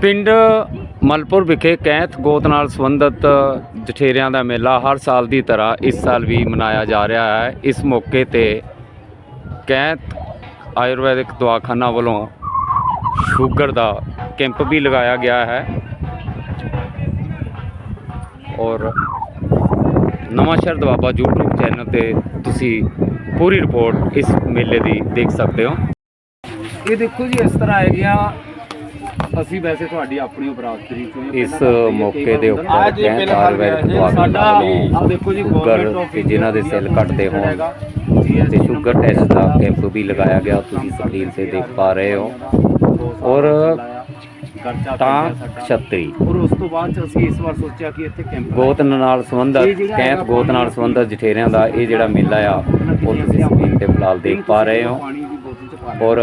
ਪਿੰਡ ਮਲਪੁਰ ਵਿਖੇ ਕੈਂਥ ਗੋਤ ਨਾਲ ਸੰਬੰਧਿਤ ਜਠੇਰਿਆਂ ਦਾ ਮੇਲਾ ਹਰ ਸਾਲ ਦੀ ਤਰ੍ਹਾਂ ਇਸ ਸਾਲ ਵੀ ਮਨਾਇਆ ਜਾ ਰਿਹਾ ਹੈ। ਇਸ ਮੌਕੇ ਤੇ ਕੈਂਥ ਆਯੁਰਵੈਦਿਕ ਦਵਾਖਾਨਾ ਵੱਲੋਂ ਸ਼ੂਗਰ ਦਾ ਕੈਂਪ ਵੀ ਲਗਾਇਆ ਗਿਆ ਹੈ। ਔਰ ਨਵਾਂ ਸ਼ਹਿਰ ਦਵਾਬਾ YouTube ਚੈਨਲ ਤੇ ਤੁਸੀਂ ਪੂਰੀ ਰਿਪੋਰਟ ਇਸ ਮੇਲੇ ਦੀ ਦੇਖ ਸਕਦੇ ਹੋ। ਇਹ ਦੇਖੋ ਜੀ, ਇਸ ਤਰ੍ਹਾਂ ਹੈਗੀਆਂ ਅਸੀਂ ਵੈਸੇ ਤੁਹਾਡੀ ਆਪਣੀ ਚੋਂ ਹਾਂ। ਇਸ ਮੌਕੇ ਦੇ ਉੱਪਰ ਸਾਡਾ ਵੱਲੋਂ ਆਹ ਦੇਖੋ ਜੀ of ਤੇ ਜਿਨ੍ਹਾਂ ਦੇ ਸੈੱਲ ਘਟਦੇ ਹੋਣ। ਤੇ ਸ਼ੂਗਰ ਟੈਸਟ ਦਾ ਕੈਂਪ ਵੀ ਲਗਾਇਆ ਗਿਆ ਤੁਸੀਂ ਸਕਰੀਨ ਤੇ ਦੇਖ ਪਾ ਰਹੇ ਹੋ ਔਰ ਤਾਂ ਪਿਆ ਸਾਡਾ। ਛਤਰੀ ਔਰ ਉਸ ਤੋਂ ਬਾਅਦ ਚ ਅਸੀਂ ਇਸ ਵਾਰ ਸੋਚਿਆ ਕਿ ਇੱਥੇ ਕੈਂਪ ਗੋਤ ਨਾਲ ਸੰਬੰਧਿਤ ਕੈਂਪ ਗੋਤ ਨਾਲ ਸੰਬੰਧਿਤ ਜਠੇਰਿਆਂ ਦਾ ਇਹ ਜਿਹੜਾ ਮੇਲਾ ਆ ਉਹ ਤੁਸੀਂ ਸਕਰੀਨ ਤੇ ਫਿਲਹਾਲ ਦੇਖ ਪਾ ਰਹੇ ਹੋ ਔਰ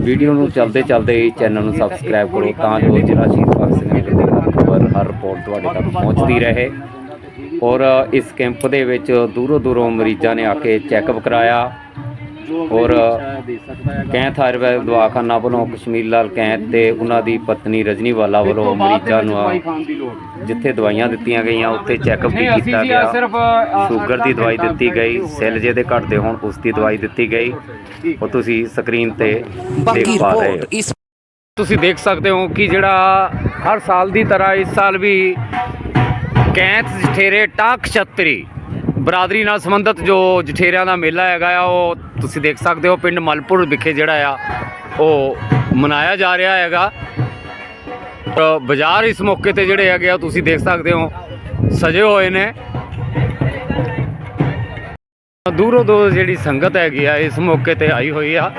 ਵੀਡੀਓ ਨੂੰ ਚੱਲਦੇ ਚਲਦੇ ਹੀ ਚੈਨਲ ਨੂੰ ਸਬਸਕ੍ਰਾਈਬ ਕਰੋ ਤਾਂ ਜੋ ਜਿਹੜਾ ਸ਼ਹੀਦ ਭਗਤ ਸਿੰਘ ਨਗਰ ਦੀ ਹਰ ਖਬਰ ਹਰ ਰਿਪੋਰਟ ਤੁਹਾਡੇ ਤੱਕ ਪਹੁੰਚਦੀ ਰਹੇ। ਔਰ ਇਸ ਕੈਂਪ ਦੇ ਵਿੱਚ ਦੂਰੋਂ ਦੂਰੋਂ ਮਰੀਜ਼ਾਂ ਨੇ ਆ ਕੇ ਚੈੱਕਅਪ ਕਰਾਇਆ। ਔਰ ਕੈਂਥ ਆਯੁਰਵੈਦਿਕ ਦਵਾਖਾਨਾ ਵੱਲੋਂ ਕਸ਼ਮੀਰ ਲਾਲ ਕੈਂਥ ਤੇ ਉਹਨਾਂ ਦੀ ਪਤਨੀ ਰਜਨੀ ਵਾਲਾ ਵੱਲੋਂ ਮਰੀਜ਼ਾਂ ਨੂੰ। ਜਿੱਥੇ ਦਵਾਈਆਂ ਦਿੱਤੀਆਂ ਗਈਆਂ ਉੱਥੇ ਚੈੱਕਅਪ ਵੀ ਕੀਤਾ ਗਿਆ। ਸ਼ੂਗਰ ਦੀ ਦਵਾਈ ਦਿੱਤੀ ਗਈ ਸੈੱਲ ਜੇ ਦੇ ਘਟਦੇ ਹੋਣ ਉਸ ਦੀ ਦਵਾਈ ਦਿੱਤੀ ਗਈ। ਉਹ ਤੁਸੀਂ ਸਕਰੀਨ ਤੇ ਦੇਖ ਪਾ ਰਹੇ ਹੋ। ਤੁਸੀਂ ਦੇਖ ਸਕਦੇ ਹੋ ਕਿ ਜਿਹੜਾ ਹਰ ਸਾਲ ਦੀ ਤਰ੍ਹਾਂ ਇਸ ਸਾਲ ਵੀ ਕੈਂਥ ਜਠੇਰੇ ਟਾਕ ਛਤਰੀ ਬਰਾਦਰੀ ਨਾਲ ਸੰਬੰਧਿਤ ਜੋ ਜਠੇਰਿਆਂ ਦਾ ਮੇਲਾ ਹੈਗਾ ਆ, ਉਹ ਤੁਸੀਂ ਦੇਖ ਸਕਦੇ ਹੋ, ਪਿੰਡ ਮਲਪੁਰ ਵਿਖੇ ਜਿਹੜਾ ਆ, ਉਹ ਮਨਾਇਆ ਜਾ ਰਿਹਾ ਹੈਗਾ। ਬਾਜ਼ਾਰ ਇਸ ਮੌਕੇ ਤੇ ਜਿਹੜੇ ਹੈਗੇ ਆ, ਤੁਸੀਂ ਦੇਖ ਸਕਦੇ ਹੋ, ਸਜੇ ਹੋਏ ਨੇ। ਦੂਰੋਂ ਦੂਰ ਜਿਹੜੀ ਸੰਗਤ ਹੈਗੀ ਆ, ਇਸ ਮੌਕੇ ਤੇ ਆਈ ਹੋਈ ਆ।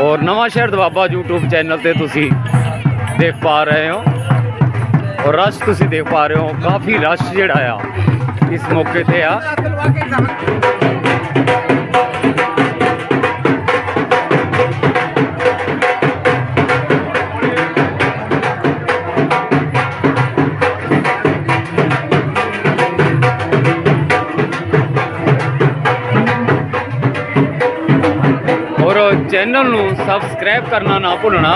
ਔਰ ਨਵਾਂ ਸ਼ਹਿਰ ਦਵਾਬਾ YouTube ਚੈਨਲ ਤੇ ਤੁਸੀਂ ਦੇਖ ਪਾ ਰਹੇ ਹੋ। ਔਰ ਰਸ਼ ਤੁਸੀਂ ਦੇਖ ਪਾ ਰਹੇ ਹੋ, ਕਾਫੀ ਰਸ਼ ਜਿਹੜਾ ਆ। ਇਸ ਮੌਕੇ ਤੇ ਆ। ਔਰ ਚੈਨਲ ਨੂੰ ਸਬਸਕ੍ਰਾਈਬ ਕਰਨਾ ਨਾ ਭੁੱਲਣਾ।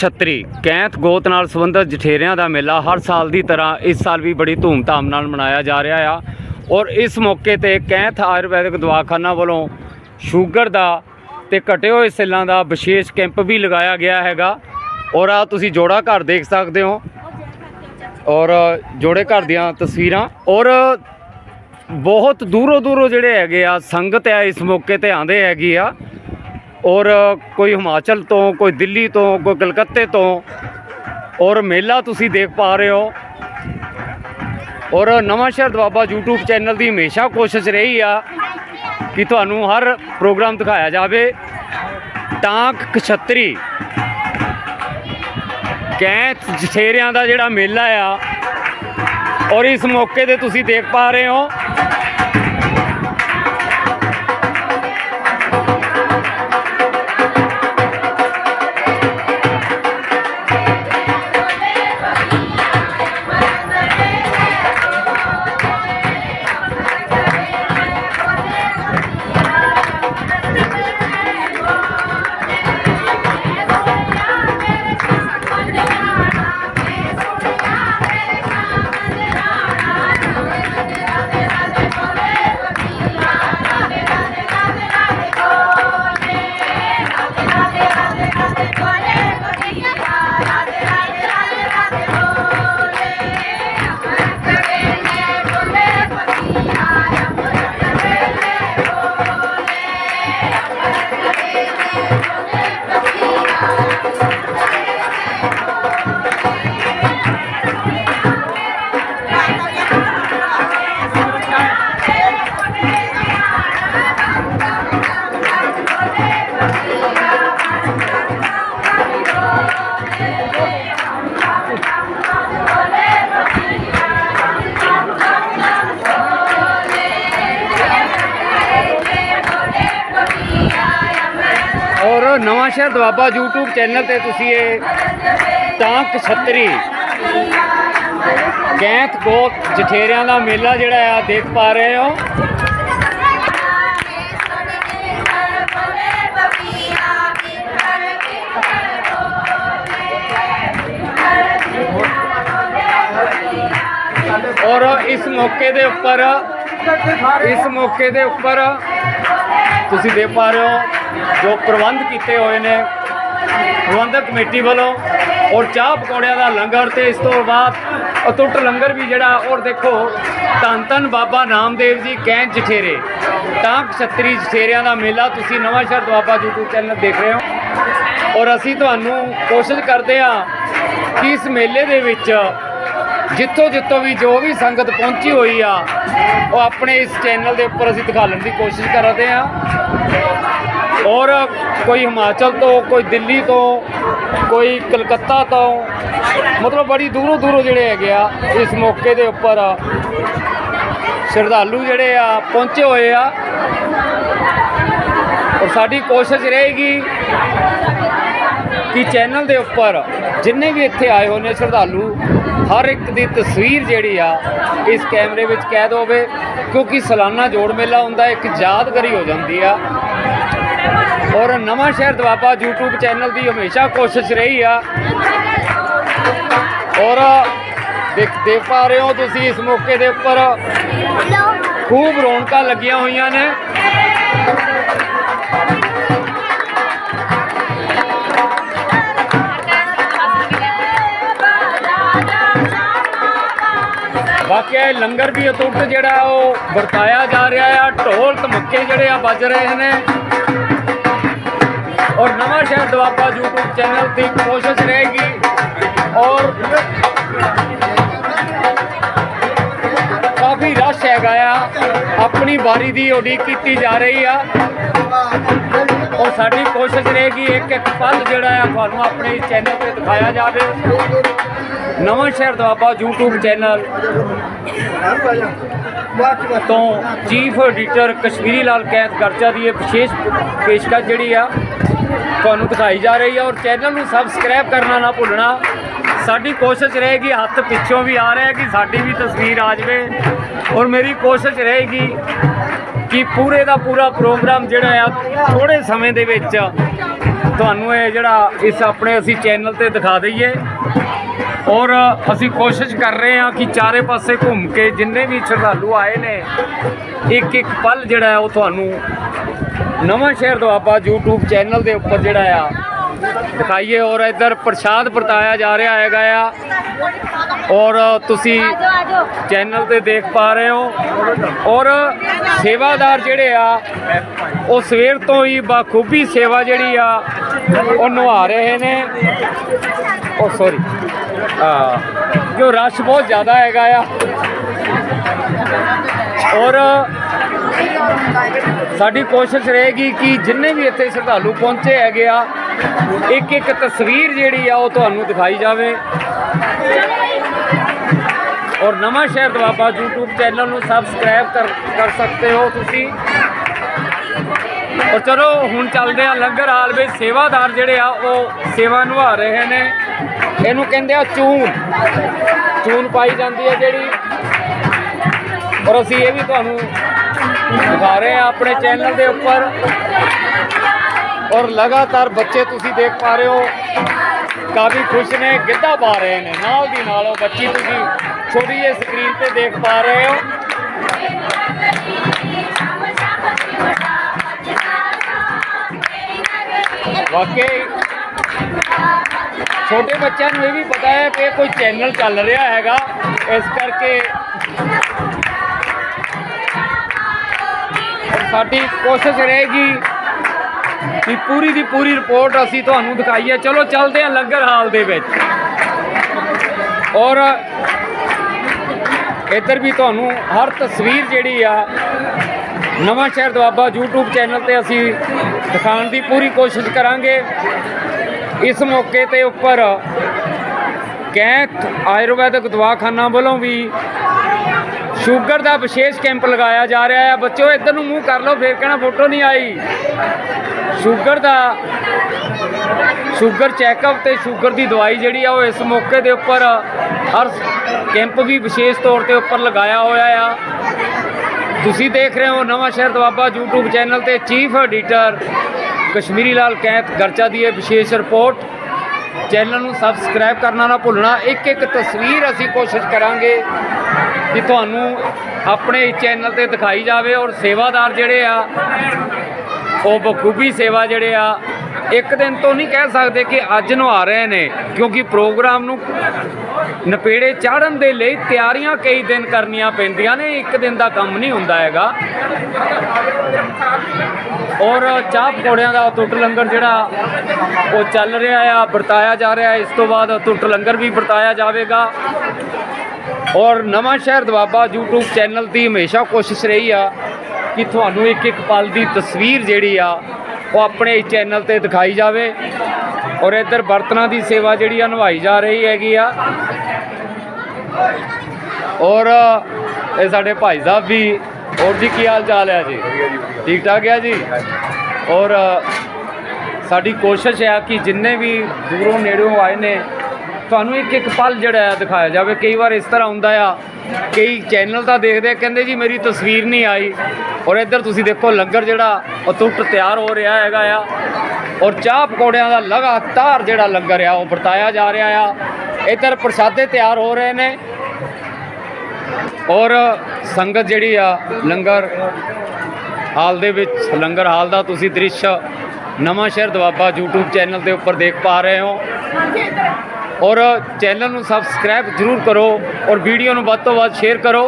ਕਛਤਰੀ ਕੈਂਥ ਗੋਤ ਨਾਲ ਸੰਬੰਧਿਤ ਜਠੇਰਿਆਂ ਦਾ ਮੇਲਾ ਹਰ ਸਾਲ ਦੀ ਤਰ੍ਹਾਂ ਇਸ ਸਾਲ ਵੀ ਬੜੀ ਧੂਮਧਾਮ ਨਾਲ ਮਨਾਇਆ ਜਾ ਰਿਹਾ ਆ। ਔਰ ਇਸ ਮੌਕੇ ਤੇ ਕੈਂਥ ਆਯੁਰਵੈਦਿਕ ਦਵਾਖਾਨਾ ਵੱਲੋਂ ਸ਼ੂਗਰ ਦਾ ਤੇ ਘਟੇ ਹੋਏ ਸੈੱਲਾਂ ਦਾ ਵਿਸ਼ੇਸ਼ ਕੈਂਪ ਵੀ ਲਗਾਇਆ ਗਿਆ ਹੈਗਾ। ਔਰ ਆ ਤੁਸੀਂ ਜੋੜਾ ਘਰ ਦੇਖ ਸਕਦੇ ਹੋ। ਔਰ ਜੋੜੇ ਘਰ ਦੀਆਂ ਤਸਵੀਰਾਂ। ਔਰ ਬਹੁਤ ਦੂਰੋਂ ਦੂਰੋਂ ਜਿਹੜੇ ਹੈਗੇ ਆ, ਸੰਗਤ ਆ ਇਸ ਮੌਕੇ ਤੇ ਆਂਦੇ ਹੈਗੀ ਆ। ਔਰ ਕੋਈ ਹਿਮਾਚਲ ਤੋਂ, ਕੋਈ ਦਿੱਲੀ ਤੋਂ, ਕੋਈ ਕਲਕੱਤੇ ਤੋਂ, ਔਰ ਮੇਲਾ ਤੁਸੀਂ ਦੇਖ ਪਾ ਰਹੇ ਹੋ। ਔਰ ਨਵਾਂ ਸ਼ਹਿਰ ਦਵਾਬਾ YouTube ਚੈਨਲ ਦੀ ਹਮੇਸ਼ਾ ਕੋਸ਼ਿਸ਼ ਰਹੀ ਆ ਕਿ ਤੁਹਾਨੂੰ ਹਰ ਪ੍ਰੋਗਰਾਮ ਦਿਖਾਇਆ ਜਾਵੇ। ਟਾਂਕ ਕਛਤਰੀ ਕੈਂਥ ਜਠੇਰਿਆਂ ਦਾ ਜਿਹੜਾ ਮੇਲਾ ਆ, ਔਰ ਇਸ ਮੌਕੇ ਤੇ ਤੁਸੀਂ ਦੇਖ ਪਾ ਰਹੇ ਹੋ। ਨਵਾਂ ਸ਼ਹਿਰ ਦਵਾਬਾ YouTube ਚੈਨਲ ਤੇ ਤੁਸੀਂ ਇਹ ਟਾਂਕ ਛਤਰੀ ਗੈਂਤ ਗੋਤ ਜਠੇਰਿਆਂ ਦਾ ਮੇਲਾ ਜਿਹੜਾ ਆ, ਦੇਖ ਪਾ ਰਹੇ ਹੋ। ਔਰ ਇਸ ਮੌਕੇ ਦੇ ਉੱਪਰ, ਇਸ ਮੌਕੇ ਦੇ ਉੱਪਰ ਤੁਸੀਂ ਦੇਖ ਪਾ ਰਹੇ ਹੋ। ਜੋ ਪ੍ਰਬੰਧ ਕੀਤੇ ਹੋਏ ਨੇ, ਪ੍ਰਬੰਧਕ ਕਮੇਟੀ ਵੱਲੋਂ, ਔਰ ਚਾਹ ਪਕੌੜਿਆਂ ਦਾ ਲੰਗਰ ਤੇ ਇਸ ਤੋਂ ਬਾਅਦ ਅਟੁੱਟ ਲੰਗਰ ਵੀ ਜਿਹੜਾ, ਔਰ ਦੇਖੋ, ਧੰਨ ਧੰਨ ਬਾਬਾ ਨਾਮਦੇਵ ਜੀ ਕੈਂਚ ਜਠੇਰੇ ਤਾਂ ਛਤਰੀ ਜਠੇਰਿਆਂ ਦਾ ਮੇਲਾ ਤੁਸੀਂ ਨਵਾਂ ਸ਼ਹਿਰ ਦੁਆਬਾ YouTube ਚੈਨਲ ਦੇਖ ਰਹੇ ਹੋ। ਔਰ ਅਸੀਂ ਤੁਹਾਨੂੰ ਕੋਸ਼ਿਸ਼ ਕਰਦੇ ਹਾਂ ਕਿ ਇਸ ਮੇਲੇ ਦੇ ਵਿੱਚ ਜਿੱਥੋਂ ਜਿੱਥੋਂ ਵੀ ਜੋ ਵੀ ਸੰਗਤ ਪਹੁੰਚੀ ਹੋਈ ਆ, ਉਹ ਆਪਣੇ ਇਸ ਚੈਨਲ ਦੇ ਉੱਪਰ ਅਸੀਂ ਦਿਖਾਉਣ ਦੀ ਕੋਸ਼ਿਸ਼ ਕਰਦੇ ਆ ਔਰ ਕੋਈ ਹਿਮਾਚਲ ਤੋਂ, ਕੋਈ ਦਿੱਲੀ ਤੋਂ, ਕੋਈ ਕਲਕੱਤਾ ਤੋਂ, ਮਤਲਬ ਬੜੀ ਦੂਰੋਂ ਦੂਰੋਂ ਜਿਹੜੇ ਹੈਗੇ ਆ, ਇਸ ਮੌਕੇ ਦੇ ਉੱਪਰ ਸ਼ਰਧਾਲੂ ਜਿਹੜੇ ਆ ਪਹੁੰਚੇ ਹੋਏ ਆ। ਔਰ ਸਾਡੀ ਕੋਸ਼ਿਸ਼ ਰਹੇਗੀ ਕਿ ਚੈਨਲ ਦੇ ਉੱਪਰ ਜਿੰਨੇ ਵੀ ਇੱਥੇ ਆਏ ਹੋਏ ਨੇ ਸ਼ਰਧਾਲੂ, ਹਰ ਇੱਕ ਦੀ ਤਸਵੀਰ ਜਿਹੜੀ ਆ, ਇਸ ਕੈਮਰੇ ਵਿੱਚ ਕੈਦ ਹੋਵੇ, ਕਿਉਂਕਿ ਸਾਲਾਨਾ ਜੋੜ ਮੇਲਾ ਹੁੰਦਾ, ਇੱਕ ਯਾਦਗਰੀ ਹੋ ਜਾਂਦੀ ਆ। ਔਰ ਨਵਾਂ ਸ਼ਹਿਰ ਦਵਾਬਾ YouTube ਚੈਨਲ ਦੀ ਹਮੇਸ਼ਾ ਕੋਸ਼ਿਸ਼ ਰਹੀ ਆ। ਔਰ ਦੇਖ ਦੇਖ ਪਾ ਰਹੇ ਹੋ ਤੁਸੀਂ ਇਸ ਮੌਕੇ ਦੇ ਉੱਪਰ। ਖੂਬ ਰੌਣਕਾਂ ਲੱਗੀਆਂ ਹੋਈਆਂ ਨੇ। ਵਾਕਿਆ ਲੰਗਰ ਵੀ ਅਤੁੱਟ ਜਿਹੜਾ ਉਹ ਵਰਤਾਇਆ ਜਾ ਰਿਹਾ ਆ। ਢੋਲ ਧਮੱਕੇ ਜਿਹੜੇ ਆ ਵੱਜ ਰਹੇ ਨੇ। ਔਰ ਨਵਾਂ ਸ਼ਹਿਰ ਦੁਆਬਾ YouTube ਚੈਨਲ ਦੀ ਕੋਸ਼ਿਸ਼ ਰਹੇਗੀ। ਔਰ ਕਾਫੀ ਰਸ਼ ਹੈਗਾ ਆ। ਆਪਣੀ ਵਾਰੀ ਦੀ ਉਡੀਕ ਕੀਤੀ ਜਾ ਰਹੀ ਆ। ਔਰ ਸਾਡੀ ਕੋਸ਼ਿਸ਼ ਰਹੇਗੀ ਇੱਕ ਇੱਕ ਪਲ ਜਿਹੜਾ ਆ ਤੁਹਾਨੂੰ ਆਪਣੇ ਚੈਨਲ ਤੇ ਦਿਖਾਇਆ ਜਾਵੇ। ਨਵਾਂ ਸ਼ਹਿਰ ਦੁਆਬਾ YouTube ਚੈਨਲ ਤੋਂ ਚੀਫ ਐਡੀਟਰ ਕਸ਼ਮੀਰੀ ਲਾਲ ਕੈਦ ਗਰਜਾ ਦੀ ਇਹ ਵਿਸ਼ੇਸ਼ ਪੇਸ਼ਕਸ਼ ਜਿਹੜੀ ਆ ਤੁਹਾਨੂੰ ਦਿਖਾਈ ਜਾ ਰਹੀ ਹੈ ਔਰ ਚੈਨਲ ਨੂੰ ਸਬਸਕ੍ਰਾਈਬ ਕਰਨਾ ਨਾ ਭੁੱਲਣਾ। ਸਾਡੀ ਕੋਸ਼ਿਸ਼ ਰਹੇਗੀ, ਹੱਥ ਪਿੱਛੋਂ ਵੀ ਆ ਰਿਹਾ ਕਿ ਸਾਡੀ ਵੀ ਤਸਵੀਰ ਆ ਜਾਵੇ। ਔਰ ਮੇਰੀ ਕੋਸ਼ਿਸ਼ ਰਹੇਗੀ ਕਿ ਪੂਰੇ ਦਾ ਪੂਰਾ ਪ੍ਰੋਗਰਾਮ ਜਿਹੜਾ ਆ ਥੋੜੇ ਸਮੇਂ ਦੇ ਵਿੱਚ ਤੁਹਾਨੂੰ ਇਹ ਜਿਹੜਾ ਇਸ ਆਪਣੇ ਅਸੀਂ ਚੈਨਲ ਤੇ ਦਿਖਾ ਦਈਏ। ਔਰ ਅਸੀਂ ਕੋਸ਼ਿਸ਼ ਕਰ ਰਹੇ ਹਾਂ ਕਿ ਚਾਰੇ ਪਾਸੇ ਘੁੰਮ ਕੇ ਜਿੰਨੇ ਵੀ ਸ਼ਰਧਾਲੂ ਆਏ ਨੇ ਇੱਕ ਇੱਕ ਪਲ ਜਿਹੜਾ ਉਹ ਤੁਹਾਨੂੰ ਨਵਾਂ ਸ਼ਹਿਰ ਦੁਆਬਾ YouTube ਚੈਨਲ ਦੇ ਉੱਪਰ ਜਿਹੜਾ ਆ, ਦਿਖਾਈਏ ਔਰ ਇੱਧਰ ਪ੍ਰਸ਼ਾਦ ਵਰਤਾਇਆ ਜਾ ਰਿਹਾ ਹੈਗਾ ਆ। ਔਰ ਤੁਸੀਂ ਚੈਨਲ ਤੇ ਦੇਖ ਪਾ ਰਹੇ ਹੋ। ਔਰ ਸੇਵਾਦਾਰ ਜਿਹੜੇ ਆ, ਉਹ ਸਵੇਰ ਤੋਂ ਹੀ ਬਾਖੂਬੀ ਸੇਵਾ ਜਿਹੜੀ ਆ, ਉਹ ਨਿਭਾ ਰਹੇ ਨੇ। ਉਹ ਸੌਰੀ ਆ ਜੋ ਰਸ਼ ਬਹੁਤ ਜ਼ਿਆਦਾ ਹੈਗਾ ਆ। ਔਰ ਸਾਡੀ ਕੋਸ਼ਿਸ਼ ਰਹੇਗੀ ਕਿ ਜਿੰਨੇ ਵੀ ਇੱਥੇ ਸ਼ਰਧਾਲੂ ਪਹੁੰਚੇ ਹੈਗੇ ਆ ਇੱਕ ਇੱਕ ਤਸਵੀਰ ਜਿਹੜੀ ਆ ਉਹ ਤੁਹਾਨੂੰ ਦਿਖਾਈ ਜਾਵੇ। ਔਰ ਨਵਾਂ ਸ਼ਹਿਰ ਦਵਾਬਾ YouTube ਚੈਨਲ ਨੂੰ ਸਬਸਕ੍ਰਾਈਬ ਕਰ ਕਰ ਸਕਦੇ ਹੋ ਤੁਸੀਂ। ਔਰ ਚਲੋ, ਹੁਣ ਚੱਲਦੇ ਆ ਲੰਗਰ ਹਾਲ ਵਿੱਚ। ਸੇਵਾਦਾਰ ਜਿਹੜੇ ਆ, ਉਹ ਸੇਵਾ ਨਿਭਾ ਰਹੇ ਨੇ। ਇਹਨੂੰ ਕਹਿੰਦੇ ਆ ਚੂਨ। ਚੂਨ ਪਾਈ ਜਾਂਦੀ ਹੈ ਜਿਹੜੀ। ਔਰ ਅਸੀਂ ਇਹ ਵੀ ਤੁਹਾਨੂੰ ਦਿਖਾ ਰਹੇ ਆ ਆਪਣੇ ਚੈਨਲ ਦੇ ਉੱਪਰ। ਔਰ ਲਗਾਤਾਰ ਬੱਚੇ ਤੁਸੀਂ ਦੇਖ ਪਾ ਰਹੇ ਹੋ, ਕਾਫੀ ਖੁਸ਼ ਨੇ, ਗਿੱਧਾ ਪਾ ਰਹੇ ਨੇ। ਨਾਲ ਦੀ ਨਾਲ ਉਹ ਬੱਚੀ ਤੁਸੀਂ ਛੋਟੀ ਜਿਹੀ ਸਕਰੀਨ ਤੇ ਦੇਖ ਪਾ ਰਹੇ ਹੋ। ਵਾਕਈ ਛੋਟੇ ਬੱਚਿਆਂ ਨੂੰ ਇਹ ਵੀ ਪਤਾ ਹੈ ਕਿ ਕੋਈ ਚੈਨਲ ਚੱਲ ਰਿਹਾ ਹੈਗਾ। ਇਸ ਕਰਕੇ ਸਾਡੀ ਕੋਸ਼ਿਸ਼ ਰਹੇਗੀ ਕਿ ਪੂਰੀ ਦੀ ਪੂਰੀ ਰਿਪੋਰਟ ਅਸੀਂ ਤੁਹਾਨੂੰ ਦਿਖਾਈਏ। ਚਲੋ, ਚੱਲਦੇ ਹਾਂ ਲੰਗਰ ਹਾਲ ਦੇ ਵਿੱਚ। ਔਰ ਇੱਧਰ ਵੀ ਤੁਹਾਨੂੰ ਹਰ ਤਸਵੀਰ ਜਿਹੜੀ ਆ, ਨਵਾਂ ਸ਼ਹਿਰ ਦੁਆਬਾ YouTube ਚੈਨਲ ਤੇ ਅਸੀਂ ਦਿਖਾਉਣ ਦੀ ਪੂਰੀ ਕੋਸ਼ਿਸ਼ ਕਰਾਂਗੇ। ਇਸ ਮੌਕੇ ਤੇ ਉੱਪਰ ਕੈਂਥ ਆਯੁਰਵੈਦਿਕ ਦਵਾਖਾਨਾ ਵੱਲੋਂ ਵੀ ਸ਼ੂਗਰ ਦਾ ਵਿਸ਼ੇਸ਼ ਕੈਂਪ ਲਗਾਇਆ ਜਾ ਰਿਹਾ ਹੈ ਬੱਚਿਓ, ਇੱਧਰ ਨੂੰ ਮੂੰਹ ਕਰ ਲਓ, ਫੇਰ ਕਹਿਣਾ ਫੋਟੋ ਨਹੀਂ ਆਈ। ਸ਼ੂਗਰ ਦਾ ਸ਼ੂਗਰ ਚੈੱਕਅਪ ਤੇ ਸ਼ੂਗਰ ਦੀ ਦਵਾਈ ਜਿਹੜੀ ਆ, ਉਹ ਇਸ ਮੌਕੇ ਦੇ ਉੱਪਰ ਹਰ ਕੈਂਪ ਵੀ ਵਿਸ਼ੇਸ਼ ਤੌਰ ਤੇ ਉੱਪਰ ਲਗਾਇਆ ਹੋਇਆ ਆ। ਤੁਸੀਂ ਦੇਖ ਰਹੇ ਹੋ ਨਵਾਂ ਸ਼ਹਿਰ ਦਵਾਬਾ YouTube ਚੈਨਲ ਤੇ ਚੀਫ ਐਡੀਟਰ ਕਸ਼ਮੀਰੀ ਲਾਲ ਕੈਂਤ ਗਰਚਾ ਦੀ ਇਹ ਵਿਸ਼ੇਸ਼ ਰਿਪੋਰਟ। ਚੈਨਲ ਨੂੰ ਸਬਸਕ੍ਰਾਈਬ ਕਰਨਾ ਨਾ ਭੁੱਲਣਾ। ਇੱਕ ਇੱਕ ਤਸਵੀਰ ਅਸੀਂ ਕੋਸ਼ਿਸ਼ ਕਰਾਂਗੇ। ਕਿ ਤੁਹਾਨੂੰ ਆਪਣੇ ਚੈਨਲ ਤੇ ਦਿਖਾਈ ਜਾਵੇ ਔਰ ਸੇਵਾਦਾਰ ਜਿਹੜੇ ਆ, ਉਹ ਬਖੂਬੀ ਸੇਵਾ ਜਿਹੜੇ ਆ, ਇੱਕ ਦਿਨ ਤੋਂ ਨਹੀਂ ਕਹਿ ਸਕਦੇ ਕਿ ਅੱਜ ਨੂੰ ਆ ਰਹੇ ਨੇ, ਕਿਉਂਕਿ ਪ੍ਰੋਗਰਾਮ ਨੂੰ ਨਪੇੜੇ ਚਾੜਨ ਦੇ ਲਈ ਤਿਆਰੀਆਂ ਕਈ ਦਿਨ ਕਰਨੀਆਂ ਪੈਂਦੀਆਂ ਨੇ, ਇੱਕ ਦਿਨ ਦਾ ਕੰਮ ਨਹੀਂ ਹੁੰਦਾ ਹੈਗਾ। ਔਰ ਚਾਹ ਪਕੌੜਿਆਂ ਦਾ ਟੁੱਟ ਲੰਗਰ ਜਿਹੜਾ ਉਹ ਚੱਲ ਰਿਹਾ ਆ, ਵਰਤਾਇਆ ਜਾ ਰਿਹਾ, ਇਸ ਤੋਂ ਬਾਅਦ ਟੁੱਟ ਲੰਗਰ ਵੀ ਵਰਤਾਇਆ ਜਾਵੇਗਾ। ਔਰ ਨਵਾਂ ਸ਼ਹਿਰ ਦਵਾਬਾ YouTube ਚੈਨਲ ਦੀ ਹਮੇਸ਼ਾ ਕੋਸ਼ਿਸ਼ ਰਹੀ ਆ ਕਿ ਤੁਹਾਨੂੰ ਇੱਕ ਇੱਕ ਪਲ ਦੀ ਤਸਵੀਰ ਜਿਹੜੀ ਆ ਉਹ ਆਪਣੇ ਚੈਨਲ ਤੇ ਦਿਖਾਈ ਜਾਵੇ ਔਰ ਇੱਧਰ ਬਰਤਨਾਂ ਦੀ ਸੇਵਾ ਜਿਹੜੀ ਆ ਨਿਭਾਈ ਜਾ ਰਹੀ ਹੈਗੀ ਆ। ਔਰ ਇਹ ਸਾਡੇ ਭਾਈ ਸਾਹਿਬ ਵੀ ਔਰ ਜੀ ਕੀ ਹਾਲ ਚਾਲ ਹੈ ਜੀ? ਠੀਕ ਠਾਕ ਹੈ ਜੀ? ਔਰ ਸਾਡੀ ਕੋਸ਼ਿਸ਼ ਹੈ ਕਿ ਜਿੰਨੇ ਵੀ ਦੂਰੋਂ ਨੇੜਿਓਂ ਆਏ ਨੇ ਤੁਹਾਨੂੰ ਇੱਕ ਇੱਕ ਪਲ ਜਿਹੜਾ ਆ ਦਿਖਾਇਆ ਜਾਵੇ, ਕਈ ਵਾਰ ਇਸ ਤਰ੍ਹਾਂ ਹੁੰਦਾ ਆ, ਕਈ ਚੈਨਲ ਤਾਂ ਦੇਖਦੇ ਕਹਿੰਦੇ ਜੀ ਮੇਰੀ ਤਸਵੀਰ ਨਹੀਂ ਆਈ। ਔਰ ਇੱਧਰ ਤੁਸੀਂ ਦੇਖੋ, ਲੰਗਰ ਜਿਹੜਾ ਅਤੁੱਟ ਤਿਆਰ ਹੋ ਰਿਹਾ ਹੈਗਾ ਆ। ਔਰ ਚਾਹ ਪਕੌੜਿਆਂ ਦਾ ਲਗਾਤਾਰ ਜਿਹੜਾ ਲੰਗਰ ਆ, ਉਹ ਵਰਤਾਇਆ ਜਾ ਰਿਹਾ ਆ। ਇੱਧਰ ਪ੍ਰਸ਼ਾਦੇ ਤਿਆਰ ਹੋ ਰਹੇ ਨੇ। ਔਰ ਸੰਗਤ ਜਿਹੜੀ ਆ, ਲੰਗਰ ਹਾਲ ਦੇ ਵਿੱਚ, ਲੰਗਰ ਹਾਲ ਦਾ ਤੁਸੀਂ ਦ੍ਰਿਸ਼ ਨਵਾਂ ਸ਼ਹਿਰ ਦਵਾਬਾ YouTube ਚੈਨਲ ਦੇ ਉੱਪਰ ਦੇਖ ਪਾ ਰਹੇ ਹੋ। ਔਰ ਚੈਨਲ ਨੂੰ ਸਬਸਕ੍ਰਾਈਬ ਜ਼ਰੂਰ ਕਰੋ ਔਰ ਵੀਡੀਓ ਨੂੰ ਵੱਧ ਤੋਂ ਵੱਧ ਸ਼ੇਅਰ ਕਰੋ।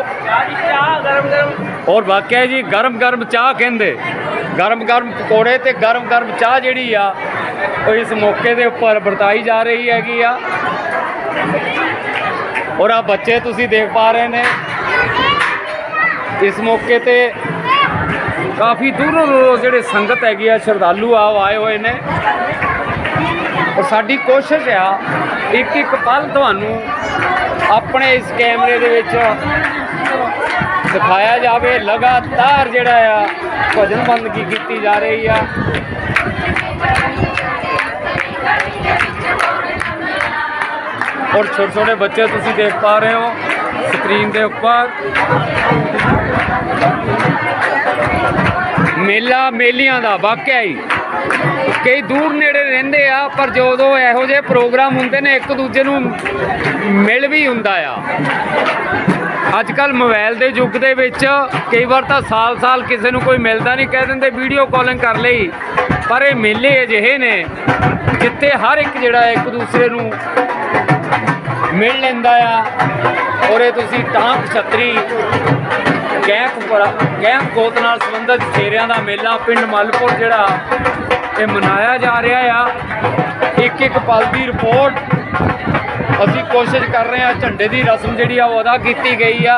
ਔਰ ਵਾਕਿਆ ਜੀ, ਗਰਮ ਗਰਮ ਚਾਹ ਕਹਿੰਦੇ। ਗਰਮ ਗਰਮ ਪਕੌੜੇ ਤੇ ਗਰਮ ਗਰਮ ਚਾਹ ਜਿਹੜੀ ਆ, ਉਹ ਇਸ ਮੌਕੇ ਦੇ ਉੱਪਰ ਵਰਤਾਈ ਜਾ ਰਹੀ ਹੈਗੀ ਆ। ਔਰ ਆ ਬੱਚੇ ਤੁਸੀਂ ਦੇਖ ਪਾ ਰਹੇ ਨੇ। ਇਸ ਮੌਕੇ ਤੇ ਕਾਫੀ ਦੂਰੋਂ ਦੂਰੋਂ ਜਿਹੜੇ ਸੰਗਤ ਹੈਗੀ ਆ, ਸ਼ਰਧਾਲੂ ਆ ਆਏ ਹੋਏ ਨੇ। ਔਰ ਸਾਡੀ ਕੋਸ਼ਿਸ਼ ਆ ਇੱਕ ਇੱਕ ਪਲ ਤੁਹਾਨੂੰ ਆਪਣੇ ਇਸ ਕੈਮਰੇ ਦੇ ਵਿੱਚ ਦਿਖਾਇਆ ਜਾਵੇ। ਲਗਾਤਾਰ ਜਿਹੜਾ ਆ, ਭਜਨ ਬੰਦਗੀ ਕੀਤੀ ਜਾ ਰਹੀ ਆ। ਔਰ ਛੋਟੇ ਛੋਟੇ ਬੱਚੇ ਤੁਸੀਂ ਦੇਖ ਪਾ ਰਹੇ ਹੋ ਸਕਰੀਨ ਦੇ ਉੱਪਰ। ਮੇਲਾ ਮੇਲੀਆਂ ਦਾ ਵਾਕਿਆ ਹੀ। ਕਈ ਦੂਰ ਨੇੜੇ ਰਹਿੰਦੇ ਆ, ਪਰ ਜਦੋਂ ਇਹੋ ਜਿਹੇ ਪ੍ਰੋਗਰਾਮ ਹੁੰਦੇ ਨੇ, ਇੱਕ ਦੂਜੇ ਨੂੰ ਮਿਲ ਵੀ ਹੁੰਦਾ ਆ। ਅੱਜ ਕੱਲ ਮੋਬਾਈਲ ਦੇ ਯੁੱਗ ਦੇ ਵਿੱਚ ਕਈ ਵਾਰ ਤਾਂ ਸਾਲ-ਸਾਲ ਕਿਸੇ ਨੂੰ ਕੋਈ ਮਿਲਦਾ ਨਹੀਂ, ਕਹਿ ਦਿੰਦੇ ਵੀਡੀਓ ਕਾਲਿੰਗ ਕਰ ਲਈ, ਪਰ ਇਹ ਮੇਲੇ ਅਜਿਹੇ ਨੇ, ਜਿੱਥੇ ਹਰ ਇੱਕ ਜਿਹੜਾ ਇੱਕ ਦੂਸਰੇ ਨੂੰ ਮਿਲ ਲੈਂਦਾ ਆ। ਔਰ ਇਹ ਤੁਸੀਂ ਟਾਂਕ ਛਤਰੀ ਗੈਂਕ ਗੈਂਕ ਗੋਤ ਨਾਲ ਸੰਬੰਧਿਤ ਫੇਰਿਆਂ ਦਾ ਮੇਲਾ ਪਿੰਡ ਮਲਪੁਰ ਜਿਹੜਾ ਇਹ ਮਨਾਇਆ ਜਾ ਰਿਹਾ ਆ। ਇੱਕ ਇੱਕ ਪਲ ਦੀ ਰਿਪੋਰਟ ਅਸੀਂ ਕੋਸ਼ਿਸ਼ ਕਰ ਰਹੇ ਹਾਂ, ਝੰਡੇ ਦੀ ਰਸਮ ਜਿਹੜੀ ਆ ਉਹ ਅਦਾ ਕੀਤੀ ਗਈ ਆ।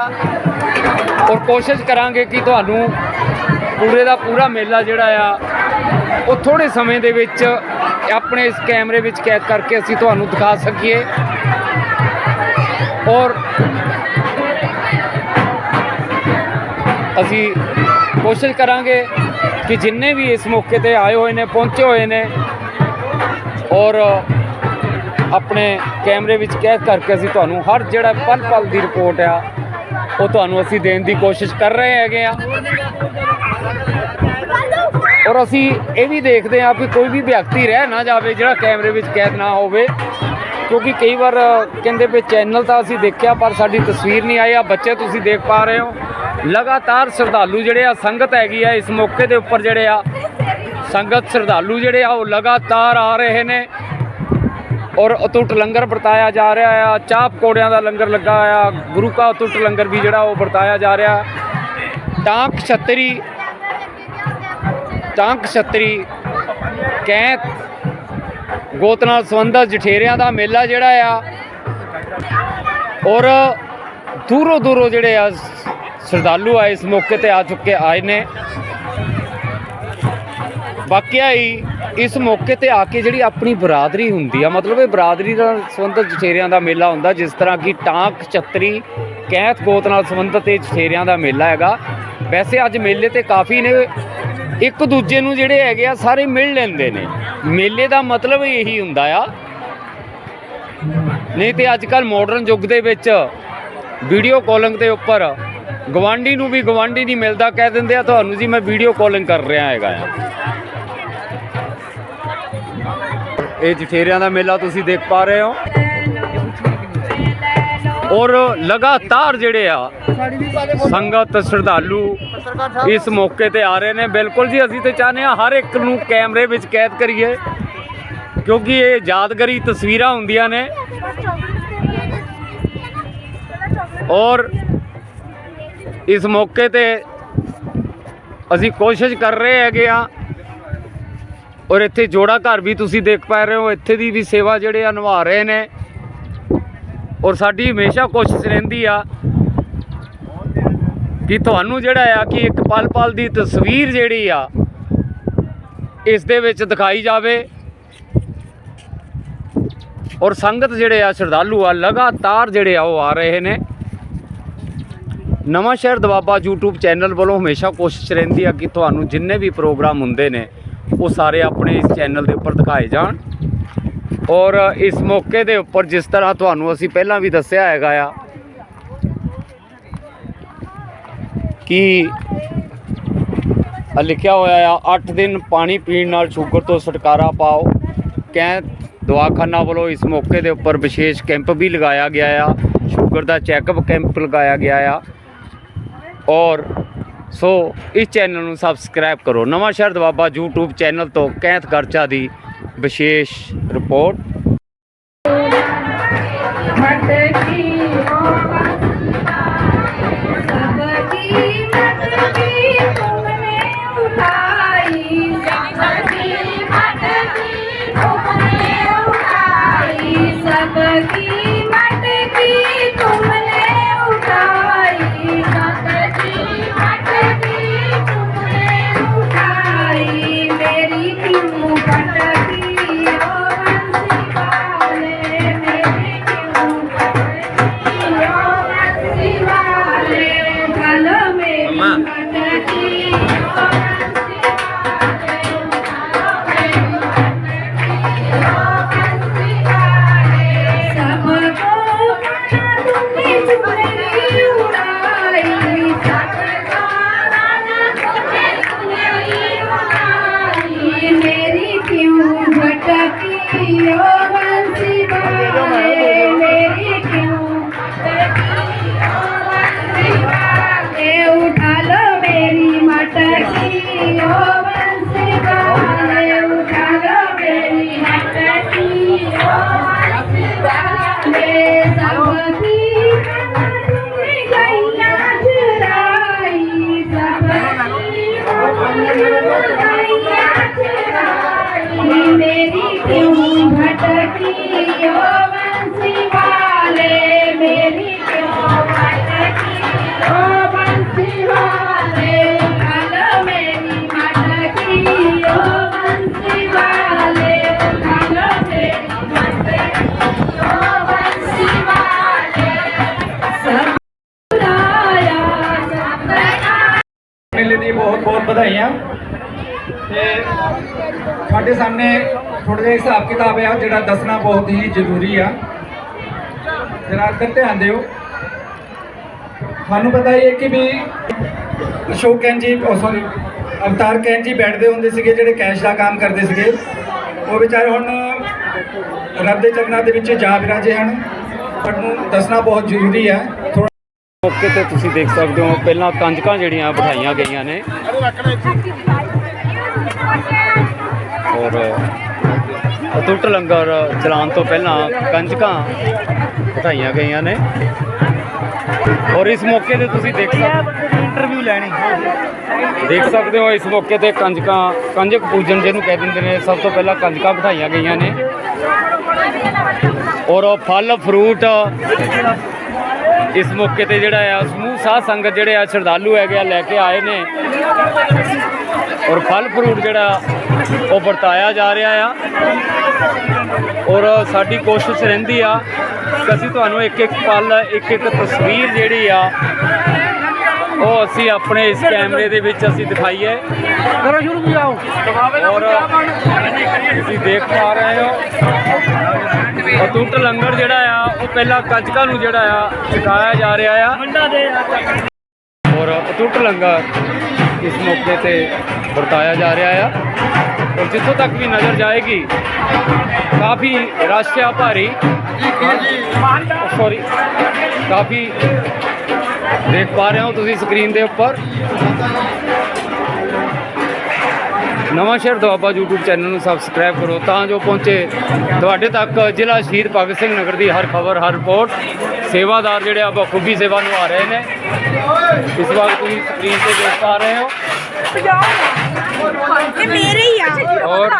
ਔਰ ਕੋਸ਼ਿਸ਼ ਕਰਾਂਗੇ ਕਿ ਤੁਹਾਨੂੰ ਪੂਰੇ ਦਾ ਪੂਰਾ ਮੇਲਾ ਜਿਹੜਾ ਆ, ਉਹ ਥੋੜੇ ਸਮੇਂ ਦੇ ਵਿੱਚ ਆਪਣੇ ਇਸ ਕੈਮਰੇ ਵਿੱਚ ਕੈਦ ਕਰਕੇ ਅਸੀਂ ਤੁਹਾਨੂੰ ਦਿਖਾ ਸਕੀਏ। ਔਰ ਅਸੀਂ ਕੋਸ਼ਿਸ਼ ਕਰਾਂਗੇ ਕਿ ਜਿੰਨੇ ਵੀ ਇਸ ਮੌਕੇ ਤੇ ਆਏ ਹੋਏ ਨੇ, ਪਹੁੰਚੇ ਹੋਏ ਨੇ, ਔਰ ਆਪਣੇ ਕੈਮਰੇ ਵਿੱਚ ਕੈਦ ਕਰਕੇ ਅਸੀਂ ਤੁਹਾਨੂੰ ਹਰ ਜਿਹੜਾ ਪਲ ਪਲ ਦੀ ਰਿਪੋਰਟ ਆ, ਉਹ ਤੁਹਾਨੂੰ ਅਸੀਂ ਦੇਣ ਦੀ ਕੋਸ਼ਿਸ਼ ਕਰ ਰਹੇ ਹੈਗੇ ਆ। ਔਰ ਅਸੀਂ ਇਹ ਵੀ ਦੇਖਦੇ ਹਾਂ ਕਿ ਕੋਈ ਵੀ ਵਿਅਕਤੀ ਰਹਿ ਨਾ ਜਾਵੇ, ਜਿਹੜਾ ਕੈਮਰੇ ਵਿੱਚ ਕੈਦ ਨਾ ਹੋਵੇ, ਕਿਉਂਕਿ ਕਈ ਵਾਰ ਕਹਿੰਦੇ ਵੀ ਚੈਨਲ ਤਾਂ ਅਸੀਂ ਦੇਖਿਆ, ਪਰ ਸਾਡੀ ਤਸਵੀਰ ਨਹੀਂ ਆਈ ਆ ਬੱਚੇ ਤੁਸੀਂ ਦੇਖ ਪਾ ਰਹੇ ਹੋ। ਲਗਾਤਾਰ ਸ਼ਰਧਾਲੂ ਜਿਹੜੇ ਆ, ਸੰਗਤ ਹੈਗੀ ਆ, ਇਸ ਮੌਕੇ ਦੇ ਉੱਪਰ ਜਿਹੜੇ ਆ, ਸੰਗਤ ਸ਼ਰਧਾਲੂ ਜਿਹੜੇ ਆ, ਉਹ ਲਗਾਤਾਰ ਆ ਰਹੇ ਨੇ। ਔਰ ਅਤੁੱਟ ਲੰਗਰ ਵਰਤਾਇਆ ਜਾ ਰਿਹਾ ਆ, ਚਾਹ ਪਕੌੜਿਆਂ ਦਾ ਲੰਗਰ ਲੱਗਾ ਆ, ਗੁਰੂ ਕਾ ਅਤੁੱਟ ਲੰਗਰ ਵੀ ਜਿਹੜਾ ਉਹ ਵਰਤਾਇਆ ਜਾ ਰਿਹਾ। ਟਾਂਕ ਛਤਰੀ ਟਾਂਕ ਛਤਰੀ ਕੈਂਤ ਗੋਤ ਨਾਲ ਸੰਬੰਧਿਤ ਜਠੇਰਿਆਂ ਦਾ ਮੇਲਾ ਜਿਹੜਾ ਆ, ਔਰ ਦੂਰੋਂ ਦੂਰੋਂ ਜਿਹੜੇ ਆ ਸ਼ਰਧਾਲੂ ਆਏ ਇਸ ਮੌਕੇ ਤੇ ਆ ਚੁੱਕੇ ਆਏ ਨੇ। ਵਾਕਿਆ ਹੀ ਇਸ ਮੌਕੇ ਤੇ ਆ ਕੇ ਜਿਹੜੀ ਆਪਣੀ ਬਰਾਦਰੀ ਹੁੰਦੀ ਆ, ਮਤਲਬ ਇਹ ਬਰਾਦਰੀ ਨਾਲ ਸੰਬੰਧਿਤ ਜਠੇਰਿਆਂ ਦਾ ਮੇਲਾ ਹੁੰਦਾ, ਜਿਸ ਤਰ੍ਹਾਂ ਕਿ ਟਾਂਕ, ਛਤਰੀ, ਕੈਂਥ ਗੋਤ ਨਾਲ ਸੰਬੰਧਿਤ ਇਹ ਜਠੇਰਿਆਂ ਦਾ ਮੇਲਾ ਹੈਗਾ। ਵੈਸੇ ਅੱਜ ਮੇਲੇ ਤੇ ਕਾਫੀ ਨੇ, ਇੱਕ ਦੂਜੇ ਨੂੰ ਜਿਹੜੇ ਹੈਗੇ ਆ ਸਾਰੇ ਮਿਲ ਲੈਂਦੇ ਨੇ। ਮੇਲੇ ਦਾ ਮਤਲਬ ਇਹੀ ਹੁੰਦਾ ਆ। ਨਹੀਂ ਤੇ ਅੱਜ ਕੱਲ ਮਾਡਰਨ ਯੁੱਗ ਦੇ ਵਿੱਚ ਵੀਡੀਓ ਕਾਲਿੰਗ ਦੇ ਉੱਪਰ ਗਵਾਂਢੀ ਨੂੰ ਵੀ ਗਵਾਂਢੀ ਨਹੀਂ ਮਿਲਦਾ, ਕਹਿ ਦਿੰਦੇ ਆ, ਤੁਹਾਨੂੰ ਜੀ ਮੈਂ ਵੀਡੀਓ ਕਾਲਿੰਗ ਕਰ ਰਿਹਾ ਹੈਗਾ ਆ। ਇਹ ਜਠੇਰਿਆਂ ਦਾ ਮੇਲਾ ਤੁਸੀਂ ਦੇਖ ਪਾ ਰਹੇ ਹੋ। ਔਰ ਲਗਾਤਾਰ ਜਿਹੜੇ ਆ, ਸੰਗਤ ਸ਼ਰਧਾਲੂ ਇਸ ਮੌਕੇ ਤੇ ਆ ਰਹੇ ਨੇ। ਬਿਲਕੁਲ ਜੀ, ਅਸੀਂ ਤੇ ਚਾਹੁੰਦੇ ਆ ਹਰ ਇੱਕ ਨੂੰ ਕੈਮਰੇ ਵਿੱਚ ਕੈਦ ਕਰੀਏ, ਕਿਉਂਕਿ ਇਹ ਯਾਦਗਾਰੀ ਤਸਵੀਰਾਂ ਹੁੰਦੀਆਂ ਨੇ। ਔਰ ਇਸ ਮੌਕੇ ਤੇ ਅਸੀਂ ਕੋਸ਼ਿਸ਼ ਕਰ ਰਹੇ ਹੈਗੇ ਆ। ਔਰ ਇੱਥੇ ਜੋੜਾ ਘਰ ਵੀ ਤੁਸੀਂ ਦੇਖ ਪਾ ਰਹੇ ਹੋ, ਇੱਥੇ ਦੀ ਵੀ ਸੇਵਾ ਜਿਹੜੇ ਆ ਨਿਭਾ ਰਹੇ ਨੇ। ਔਰ ਸਾਡੀ ਹਮੇਸ਼ਾ ਕੋਸ਼ਿਸ਼ ਰਹਿੰਦੀ ਆ ਕਿ ਤੁਹਾਨੂੰ ਜਿਹੜਾ ਆ ਕਿ ਇੱਕ ਪਲ ਪਲ ਦੀ ਤਸਵੀਰ ਜਿਹੜੀ ਆ, ਇਸ ਦੇ ਵਿੱਚ ਦਿਖਾਈ ਜਾਵੇ। ਔਰ ਸੰਗਤ ਜਿਹੜੇ ਆ, ਸ਼ਰਧਾਲੂ ਆ, ਲਗਾਤਾਰ ਜਿਹੜੇ ਆ ਉਹ ਆ ਰਹੇ ਨੇ। ਨਵਾਂ ਸ਼ਹਿਰ ਦਵਾਬਾ YouTube ਚੈਨਲ ਵੱਲੋਂ ਹਮੇਸ਼ਾ ਕੋਸ਼ਿਸ਼ ਰਹਿੰਦੀ ਆ ਕਿ ਤੁਹਾਨੂੰ ਜਿੰਨੇ ਵੀ ਪ੍ਰੋਗਰਾਮ ਹੁੰਦੇ ਨੇ, ਉਹ ਸਾਰੇ ਆਪਣੇ ਇਸ ਚੈਨਲ ਦੇ ਉੱਪਰ ਦਿਖਾਏ ਜਾਣ। ਔਰ ਇਸ ਮੌਕੇ ਦੇ ਉੱਪਰ ਜਿਸ ਤਰ੍ਹਾਂ ਤੁਹਾਨੂੰ ਅਸੀਂ ਪਹਿਲਾਂ ਵੀ ਦੱਸਿਆ ਹੈਗਾ ਆ ਕਿ ਲਿਖਿਆ ਹੋਇਆ ਆ 8 ਦਿਨ ਪਾਣੀ ਪੀਣ ਨਾਲ ਸ਼ੂਗਰ ਤੋਂ ਛੁਟਕਾਰਾ ਪਾਓ। ਕਹਿ ਦਵਾਖਾਨਾ ਵੱਲੋਂ ਇਸ ਮੌਕੇ ਦੇ ਉੱਪਰ ਵਿਸ਼ੇਸ਼ ਕੈਂਪ ਵੀ ਲਗਾਇਆ ਗਿਆ ਆ। ਸ਼ੂਗਰ ਦਾ ਚੈੱਕਅਪ ਕੈਂਪ ਲਗਾਇਆ ਗਿਆ ਆ। ਔਰ ਸੋ ਇਸ ਚੈਨਲ ਨੂੰ ਸਬਸਕ੍ਰਾਈਬ ਕਰੋ। ਨਵਾਂ ਸ਼ਹਿਰ ਦਵਾਬਾ YouTube ਚੈਨਲ ਤੋਂ ਕੈਂਥ ਕਰਚਾ ਦੀ ਵਿਸ਼ੇਸ਼ ਰਿਪੋਰਟ। तटी ਹਿਸਾਬ ਕਿਤਾਬ ਆ ਜਿਹੜਾ ਦੱਸਣਾ ਬਹੁਤ ਹੀ ਜ਼ਰੂਰੀ ਆ। ਜਰਾ ਇੱਧਰ ਧਿਆਨ ਦਿਓ। ਤੁਹਾਨੂੰ ਪਤਾ ਹੀ ਹੈ ਕਿ ਵੀ ਅਸ਼ੋਕ ਕੈਨ ਜੀ ਸੌਰੀ ਅਵਤਾਰ ਕੈਨ ਜੀ ਬੈਠਦੇ ਹੁੰਦੇ ਸੀਗੇ ਜਿਹੜੇ ਕੈਸ਼ ਦਾ ਕੰਮ ਕਰਦੇ ਸੀਗੇ। ਉਹ ਵਿਚਾਰੇ ਹੁਣ ਰੱਬ ਦੇ ਚਰਨਾਂ ਦੇ ਵਿੱਚ ਜਾ ਵਿਰਾਜੇ ਹਨ। ਤੁਹਾਨੂੰ ਦੱਸਣਾ ਬਹੁਤ ਜ਼ਰੂਰੀ ਹੈ। ਥੋੜਾ ਮੌਕੇ ਤੇ ਤੁਸੀਂ ਦੇਖ ਸਕਦੇ ਹੋ ਪਹਿਲਾਂ ਕੰਜਕਾਂ ਜਿਹੜੀਆਂ ਬਿਠਾਈਆਂ ਗਈਆਂ ਨੇ। ਔਰ ਅਟੁੱਟ ਲੰਗਰ ਚਲਾਉਣ ਤੋਂ ਪਹਿਲਾਂ ਕੰਜਕਾਂ ਬਿਠਾਈਆਂ ਗਈਆਂ ਨੇ। ਔਰ ਇਸ ਮੌਕੇ ਤੇ ਤੁਸੀਂ ਦੇਖ ਸਕਦੇ ਇੰਟਰਵਿਊ ਲੈਣੀ। ਦੇਖ ਸਕਦੇ ਹੋ ਇਸ ਮੌਕੇ ਤੇ ਕੰਜਕਾਂ ਕੰਜਕ ਪੂਜਨ ਜਿਹਨੂੰ ਕਹਿ ਦਿੰਦੇ ਨੇ ਸਭ ਤੋਂ ਪਹਿਲਾਂ ਕੰਜਕਾਂ ਬਿਠਾਈਆਂ ਗਈਆਂ ਨੇ। ਔਰ ਫਲ ਫਰੂਟ ਇਸ ਮੌਕੇ ਤੇ ਜਿਹੜਾ ਆ, ਸਮੂਹ ਸਾਧ ਸੰਗਤ ਜਿਹੜੇ ਆ, ਸ਼ਰਧਾਲੂ ਹੈਗੇ ਆ, ਲੈ ਕੇ ਆਏ ਨੇ। ਔਰ ਫਲ ਫਰੂਟ ਜਿਹੜਾ, ਉਹ ਵਰਤਾਇਆ ਜਾ ਰਿਹਾ ਆ। ਔਰ ਸਾਡੀ ਕੋਸ਼ਿਸ਼ ਰਹਿੰਦੀ ਆ ਕਿ ਅਸੀਂ ਤੁਹਾਨੂੰ ਇੱਕ ਇੱਕ ਪਲ ਇੱਕ ਇੱਕ ਤਸਵੀਰ ਜਿਹੜੀ ਆ ਉਹ ਅਸੀਂ ਆਪਣੇ ਇਸ ਕੈਮਰੇ ਦੇ ਵਿੱਚ ਅਸੀਂ ਦਿਖਾਈਏ ਕਰੋ ਸ਼ੁਰੂ ਵੀ ਆਓ। ਔਰ ਤੁਸੀਂ ਦੇਖ ਪਾ ਰਹੇ ਹੋ। ਅਟੁੱਟ ਲੰਗਰ ਜਿਹੜਾ ਆ ਉਹ ਪਹਿਲਾਂ ਕੰਜਕਾਂ ਨੂੰ ਜਿਹੜਾ ਆ ਛਕਾਇਆ ਜਾ ਰਿਹਾ ਆ। ਔਰ ਅਟੁੱਟ ਲੰਗਰ ਇਸ ਮੌਕੇ ਤੇ ਵਰਤਾਇਆ ਜਾ ਰਿਹਾ ਆ। ਔਰ ਜਿੱਥੋਂ ਤੱਕ ਵੀ ਨਜ਼ਰ ਜਾਏਗੀ ਕਾਫੀ ਰਸ਼ ਆ ਭਾਰੀ। ਸੌਰੀ ਕਾਫੀ ਦੇਖ ਪਾ ਰਹੇ ਹੋ ਤੁਸੀਂ ਸਕਰੀਨ ਦੇ ਉੱਪਰ। ਨਵਾਂ ਸ਼ਹਿਰ ਦੁਆਬਾ YouTube ਚੈਨਲ ਨੂੰ ਸਬਸਕ੍ਰਾਈਬ ਕਰੋ ਤਾਂ ਜੋ ਪਹੁੰਚੇ ਤੁਹਾਡੇ ਤੱਕ ਜ਼ਿਲ੍ਹਾ ਸ਼ਹੀਦ ਭਗਤ ਸਿੰਘ ਨਗਰ ਦੀ ਹਰ ਖਬਰ ਹਰ ਰਿਪੋਰਟ। ਸੇਵਾਦਾਰ ਜਿਹੜੇ ਆ ਬਖੂਬੀ ਸੇਵਾ ਨਿਭਾ ਰਹੇ ਨੇ। ਇਸ ਵਕਤ ਤੁਸੀਂ ਸਕਰੀਨ ਤੇ ਦੇਖ ਪਾ ਰਹੇ ਹੋ। ਇਹ ਮੇਰੇ ਹੀ ਆ। ਔਰ